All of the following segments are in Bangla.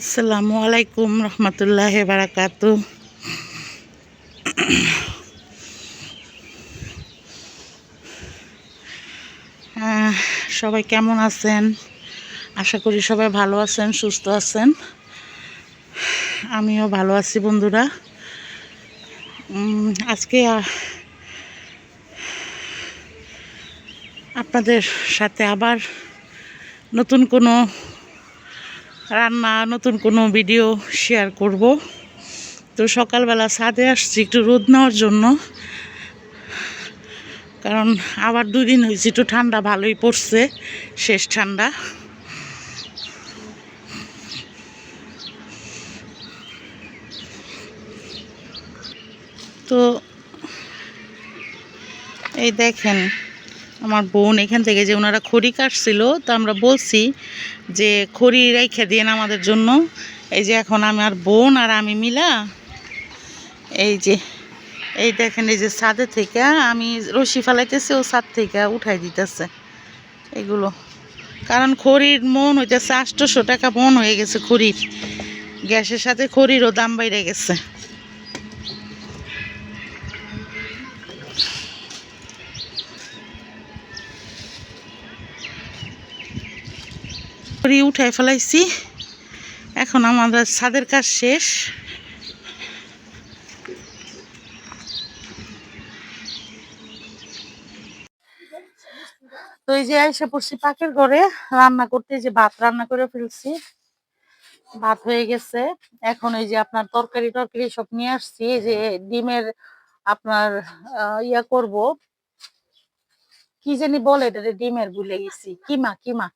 আসসালামু আলাইকুম রহমতুল্লাহ বারাকাত। সবাই কেমন আছেন? আশা করি সবাই ভালো আছেন, সুস্থ আছেন। আমিও ভালো আছি বন্ধুরা। আজকে আপনাদের সাথে আবার নতুন কোনো রান্না, নতুন কোনো ভিডিও শেয়ার করব। তো সকালবেলা ছাদে আসছি একটু রোদ নেওয়ার জন্য। কারণ আবার দুদিন হয়েছে, একটু ঠান্ডা ভালোই পড়ছে, শেষ ঠান্ডা। তো এই দেখেন আমার বোন এখান থেকে যে ওনারা খড়ি কাটছিল, তো আমরা বলছি যে খড়ি রেখে দিন আমাদের জন্য। এই যে এখন আমার বোন আর আমি মিলা, এই যে, এই দেখেন এই যে ছাদে থেকে আমি রশি ফেলাইতেছি, ও ছাদ থেকে উঠাই দিতেছে। এগুলো, কারণ খড়ির মন হইতেছে আটশোশো টাকা মন হয়ে গেছে খড়ির। গ্যাসের সাথে খড়িরও দাম বাইরে গেছে। খড়ি উঠাই ফেলাইছি। এখন আমাদের ছাদের কাজ শেষ। তো এই যে আইসা পড়ছি পাকের ঘরে, রান্না করতে যে ভাত রান্না করে ফেলছি। ভাত হয়ে গেছে। এখন এই যে আপনার তরকারি টরকারি সব নিয়ে আসছি। এই যে ডিমের আপনার ইয়া করব। কি জানি বলে এটা ডিমের ভুলে গেছি। কিমা কিমা?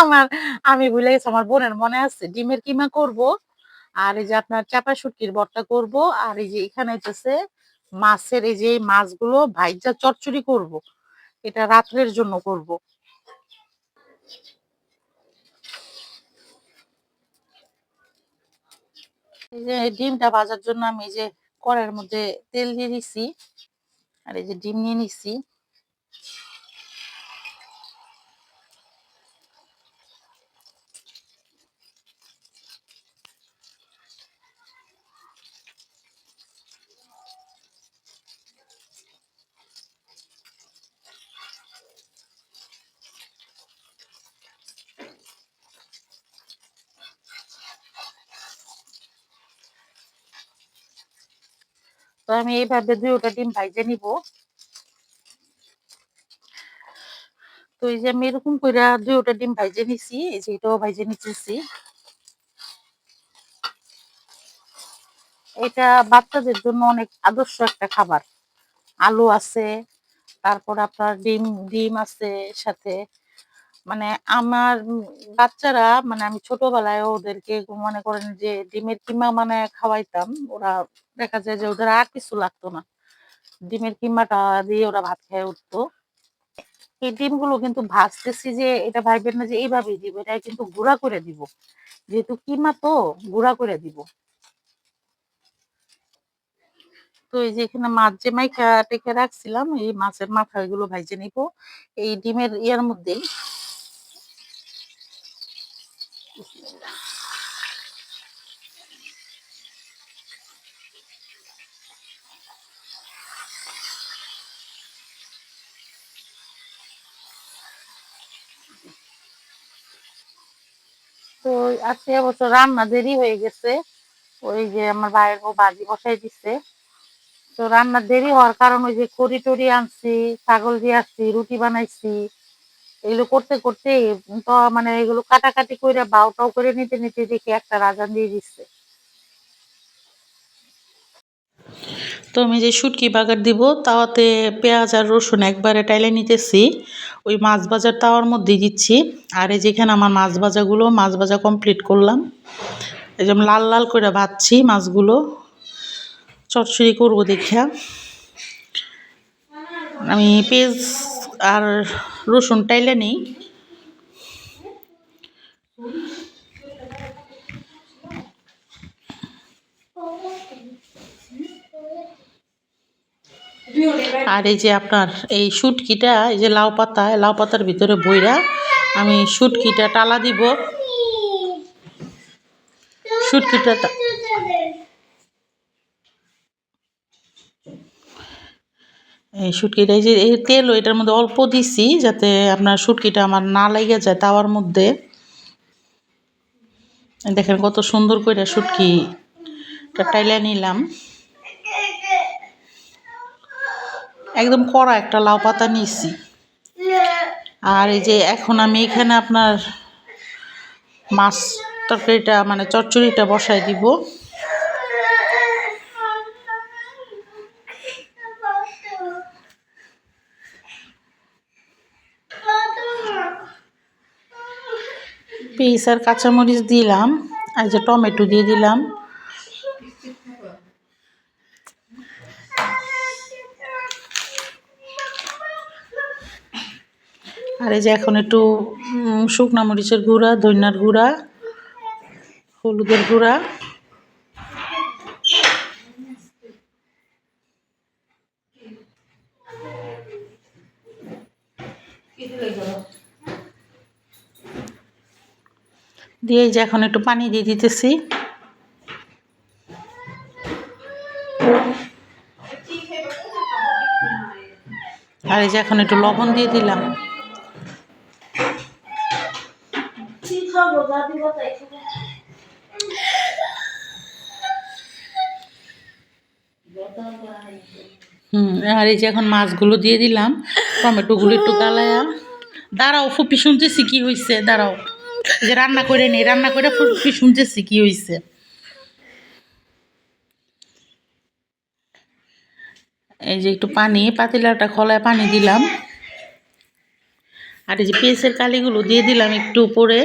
আমার, আমি ভুলে গেছি, আমার বোনের মনে আছে, ডিমের কিমা করব, আর এই যে আপনার চাপা শুটকির ভর্তা করব, আর এই যে এখানে হচ্ছে মাছের এই যে মাছগুলো ভাইজা চচ্চড়ি করব, এটা রাত্রের জন্য করব। এই যে ডিমটা ভাজার জন্য আমি এই যে কড়াইয়ের মধ্যে তেল দিয়ে দিছি, আর এই যে ডিম নিয়ে নিছি। আমি এইভাবে দুইটা ডিম ভাইজে নিব। তো এই যে আমি এরকম করে দুইটা ডিম ভাইজে নিছি, এই যে এটাও ভাইজে নিতেছি। এটা বাচ্চাদের জন্য অনেক আদর্শ একটা খাবার। আলু আছে, তারপর আপনার ডিম ডিম আছে, সাথে মানে আমার বাচ্চারা মানে আমি ছোটবেলায় ওদেরকে মনে করেন যে ডিমের কিমা মানে খাওয়াইতাম। ওরা দেখা যায় যে ওদের আর কিছু লাগতো না। ডিমের কিমাটা দিয়ে ওরা ভাত খেয়ে উঠতো। এই ডিমগুলো কিন্তু ভাজতেছি যে, এটা ভাববেন না যে এইভাবেই দিব এটা কিন্তু গুঁড়া করে দিব। যেহেতু কিমা তো, গুঁড়া করে দিব। তো এই যে এখানে মাছ যে মাইখা টেকে রাখছিলাম, এই মাছের মাথা এগুলো ভাইজে নিব। এই ডিমের ইয়ার মধ্যেই। তো আজকে এবছর রান্না দেরি হয়ে গেছে। ওই যে আমার ভাইয়ের বউ বাজি বসাই দিচ্ছে তো রান্না দেরি হওয়ার কারণ ওই যে খড়ি টড়ি আনছি, ছাগল দিয়ে আসছি, রুটি বানাইছি। এগুলো করতে করতে তো মানে এগুলো কাটাকাটি করে বাউটাও করে নিতে নিতে দেখি একটা রাজান দিয়ে দিচ্ছে তো আমি যে শুটকি বাগার দিব, তাওয়াতে পেঁয়াজ আর রসুন একবারে টাইলে নিতেছি। ওই মাছ ভাজার তাওয়ার মধ্যে দিচ্ছি। আর এই যেখানে আমার মাছ ভাজাগুলো, মাছ ভাজা কমপ্লিট করলাম। এই যেমন লাল লাল করে ভাজছি মাছগুলো। চটচড়ি করব দেখা। আমি পেঁয়াজ আর রসুন টাইলে নিই। আর এই যে আপনার এই শুটকিটা, এই যে লাউ পাতা লাউ পাতার ভিতরে বইরা আমি শুটকিটা টালা দিব। শুটকিটা এই শুটকিটা, এই যে এই তেল এটার মধ্যে অল্প দিছি যাতে আপনার শুটকিটা আমার না লেগে যায় তাওয়ার মধ্যে। দেখেন কত সুন্দর করে শুটকি টাইলা নিলাম। একদম কড়া একটা লাউ পাতা নিয়েছি। আর এই যে এখন আমি এখানে আপনার মাছ তরকারিটা মানে চচ্চড়িটা বসাই দিব। পিস আর কাঁচামরিচ দিলাম, আর যে টমেটো দিয়ে দিলাম। আর এই যে এখন একটু শুকনা মরিচের গুঁড়া, ধনিয়ার গুঁড়া, হলুদের গুঁড়া। দিয়ে যে এখন একটু পানি দিয়ে দিতেছি। আর এই যে এখন একটু লবণ দিয়ে দিলাম। হুম, আর এই যে এখন মাছগুলো দিয়ে দিলাম, টমেটোগুলো একটু গালায়া। দাঁড়াও, ফুপি শুনতেছি কি হয়েছে দাঁড়াও। যে রান্না করে নেই রান্না করে ফুপি শুনতেছি কি হয়েছে এই যে একটু পানি, পাতিলাটা খোলায় পানি দিলাম। আর এই যে পেঁয়াজের কালিগুলো দিয়ে দিলাম একটু উপরে।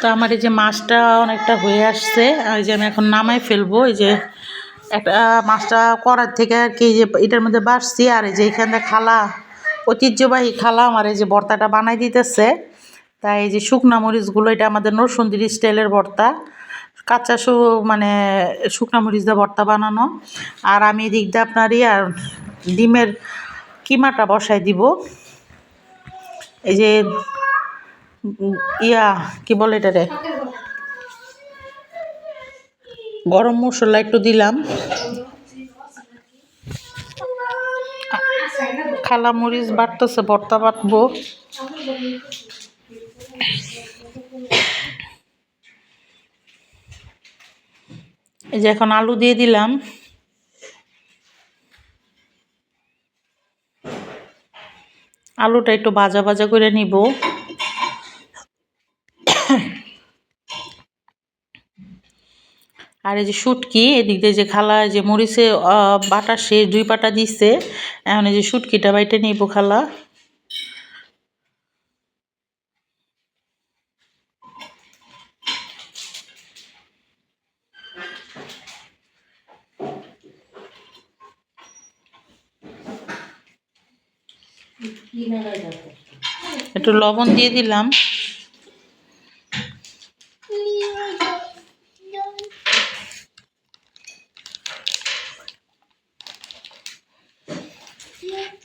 তো আমার এই যে মাছটা অনেকটা হয়ে আসছে এই যে আমি এখন নামাই ফেলব, এই যে একটা মাছটা করার থেকে আর কি যে এটার মধ্যে বাড়ছি, আর এই যে এখানে খালা, ঐতিহ্যবাহী খালা আমার এই যে ভর্তাটা বানাই দিতেছে। তাই এই যে শুকনা মরিচগুলো, এটা আমাদের নরসুন্দির স্টাইলের ভর্তা, কাঁচা শু মানে শুকনা মরিচ দিয়ে ভর্তা বানানো। আর আমি এদিক দিয়ে আপনারই আর ডিমের কিমাটা বসাই দিব। এই যে ইয়া, কি বলে এটা রে গরম মশলা একটু দিলাম। খালা মরিচ বাটতেছে ভর্তা বাটবো। এই যে এখন আলু দিয়ে দিলাম। আলুটা একটু ভাজা ভাজা করে নিব। আর এই যে শুটকি এদিক দিয়ে যে খালা যে মরিচে বাটা শেষ দুই পাটা দিচ্ছে এখন এই যে শুটকিটা বাইটে নিব খালা। একটু লবণ দিয়ে দিলাম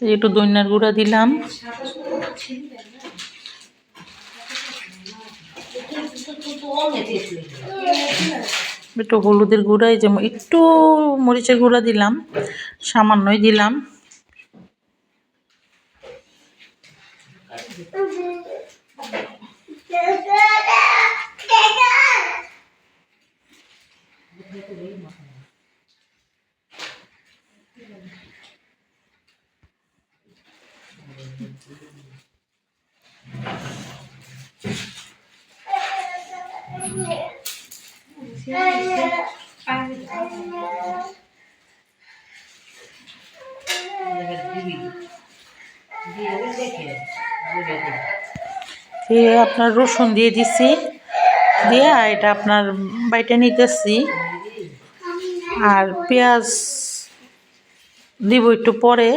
এই একটু দইনার গুঁড়া দিলাম। একটু হলুদের গুঁড়া, এই যেমন একটু মরিচের গুঁড়া দিলাম, সামান্যই দিলাম। দিয়ে আপনার রসুন দিয়ে দিছি। দিয়ে আর এটা আপনার বাইটা নিতেছি। আর পেঁয়াজ দিব একটু পরে।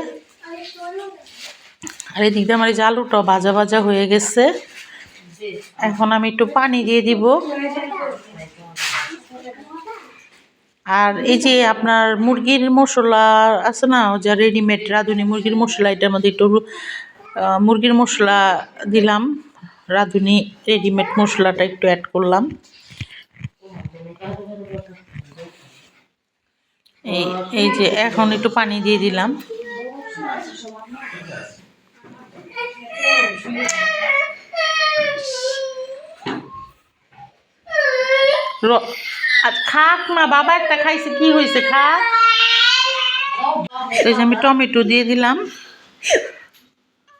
আর এদিক দিয়ে আমার এই যে আলুটা ভাজা ভাজা হয়ে গেছে। এখন আমি একটু পানি দিয়ে দিব। আর এই যে আপনার মুরগির মশলা আছে না যে রেডিমেড রাঁধুনি মুরগির মশলা, এটার মধ্যে একটু মুরগির মশলা দিলাম। রাঁধুনি রেডিমেড মশলাটা একটু অ্যাড করলাম। এই এই যে এখন একটু পানি দিয়ে দিলাম। খাক না বাবা একটা খাইছে, কি হয়েছে খাক? এই আমি টমেটো দিয়ে দিলাম।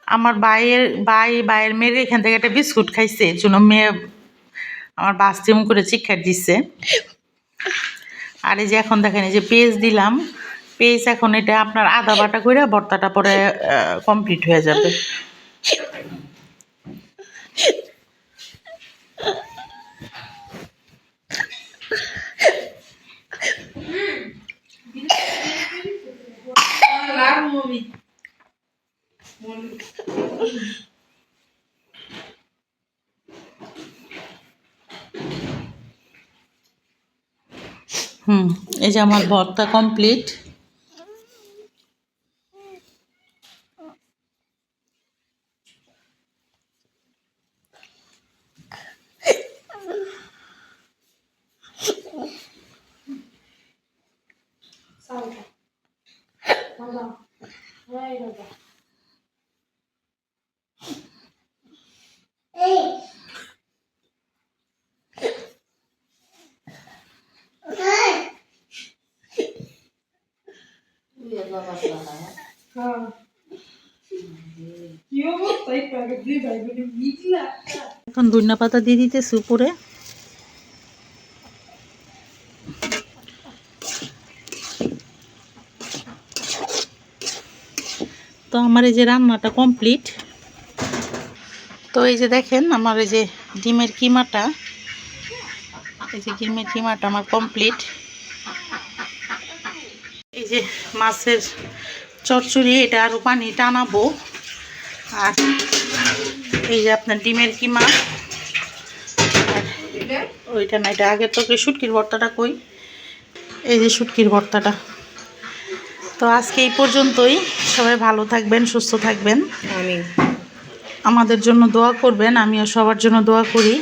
আমার ভাইয়ের, ভাই, ভাইয়ের মেয়ের এখান থেকে একটা বিস্কুট খাইছে এর জন্য মেয়ে আমার বাস্তিম করে চিক্ষার দিচ্ছে আর এই যে এখন দেখেন, এই যে পেজ দিলাম। পেজ এখন এটা আপনার আদা বাটা করে ভর্তাটা পরে কমপ্লিট হয়ে যাবে। হুম এই যে আমার ভর্তা কমপ্লিট এখন ধনিয়া পাতা দিয়ে দিতেছি উপরে তো আমার এই যে রান্নাটা কমপ্লিট তো এই যে দেখেন, আমার এই যে ডিমের কিমাটা, এই যে ডিমের কিমাটা আমার কমপ্লিট যে মাছের চচ্চড়ি এটা আরও পানি টানাবো। আর এই যে আপনার ডিমের কিমা আর ওইটা না এটা আগে তোকে শুটকির ভর্তাটা কই? এই যে শুটকির ভর্তাটা। তো আজকে এই পর্যন্তই। সবাই ভালো থাকবেন সুস্থ থাকবেন। আমি আমাদের জন্য দোয়া করবেন আমিও সবার জন্য দোয়া করি।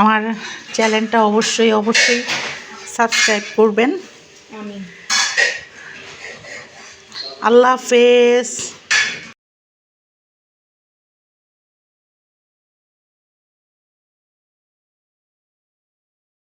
আমার চ্যানেলটা অবশ্যই অবশ্যই সাবস্ক্রাইব করবেন। আল্লাহ হাফেজ।